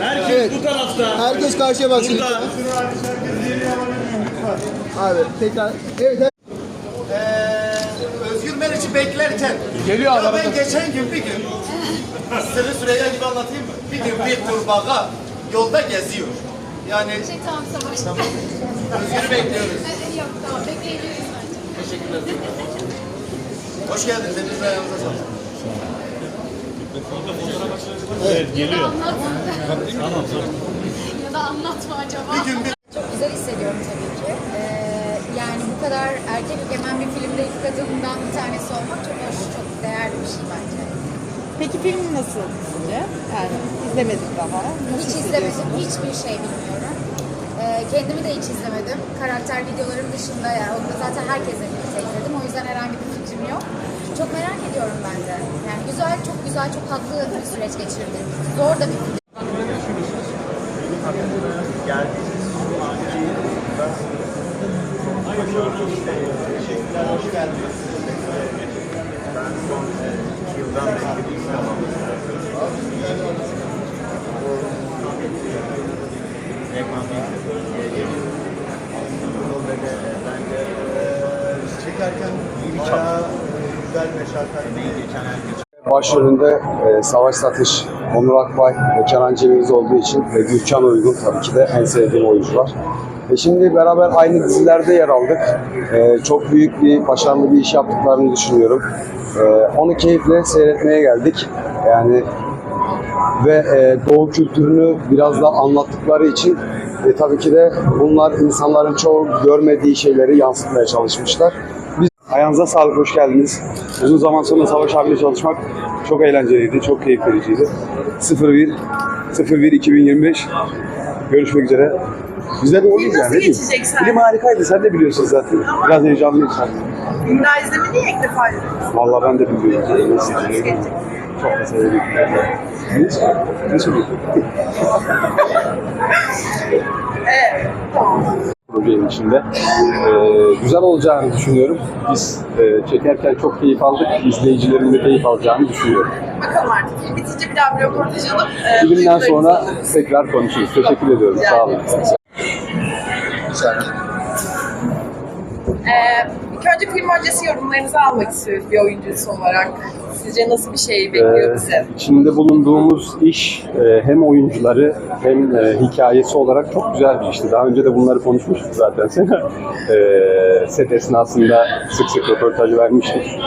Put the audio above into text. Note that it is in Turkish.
Herkes Evet. bu tarafta. Herkes karşıya baksın. Burada. Abi tekrar. Evet. evet. Ee, Özgür Meriç'i beklerken Geliyor ya abi, ben geçen gün bir gün Sırrı Süreyya gibi anlatayım mı? Bir gün bir kurbağa yolda geziyor. Yani Şey tamam savaş. Özgür'ü bekliyoruz. Yok tamam bekleyebiliriz bence. Teşekkür ederim. Hoş geldiniz. Hepiniz ayağınıza sağlık. Evet geliyor. Anlatma. ya da anlatma acaba. Bir gün bir Çok güzel hissediyorum tabii ki. Ee, yani bu kadar erkek egemen bir filmde ilk kadından bir tanesi olmak çok hoş, çok değerli bir şey bence. Peki film nasıl sizce? Yani izlemedik daha. Nasıl Hiç izlemedim, hiçbir şey bilmiyorum. Ee, kendimi de hiç izlemedim. Karakter videolarım dışında yani onu da zaten herkese birlikte izledim. O yüzden herhangi bir fikrim yok. Çok merak ediyorum ben de. Yani güzel, çok tatlı bir süreç geçirdim. Zor da bir film. Teşekkürler, hoş geldiniz. Ben son iki yıldan beri bir çekerken bayağı güzel meşakkatli geçen herkes. Başrolünde e, Savaş Satış, Onur Akbay ve Kenan Ceviz olduğu için ve Gülcan Uygun tabii ki de en sevdiğim oyuncular. E şimdi beraber aynı dizilerde yer aldık. E, çok büyük bir, başarılı bir iş yaptıklarını düşünüyorum. E, onu keyifle seyretmeye geldik. Yani ve e, doğu kültürünü biraz da anlattıkları için e, tabii ki de bunlar insanların çoğu görmediği şeyleri yansıtmaya çalışmışlar. Biz Ayağınıza sağlık, hoş geldiniz. Uzun zaman sonra Savaş abiyle çalışmak çok eğlenceliydi, çok keyif vericiydi. 01 01 2025 görüşmek üzere. Bizde de oradayız yani. geçecek sen? Film harikaydı, sen de biliyorsun zaten. Biraz heyecanlıyım sen. Daha izlemi niye ilk defa izledin? Vallahi ben de bilmiyorum. Nasıl Nasıl gelecek? Çok da severim. Ne söylüyorsun? Evet, tamam. Projenin içinde. E, güzel olacağını düşünüyorum. Biz e, çekerken çok keyif aldık. İzleyicilerin de keyif alacağını düşünüyorum. Bakalım artık. Film bitince bir daha bir röportaj alıp... e, Filmden sonra tekrar konuşuruz. Teşekkür ediyorum. Sağ olun. Ee, ilk önce film öncesi yorumlarınızı almak istiyoruz bir oyuncusu olarak. Sizce nasıl bir şey bekliyor Ee, bizi? içinde bulunduğumuz iş e, hem oyuncuları hem e, hikayesi olarak çok güzel bir işti. Daha önce de bunları konuşmuştuk zaten. e, set esnasında sık sık röportaj vermiştik.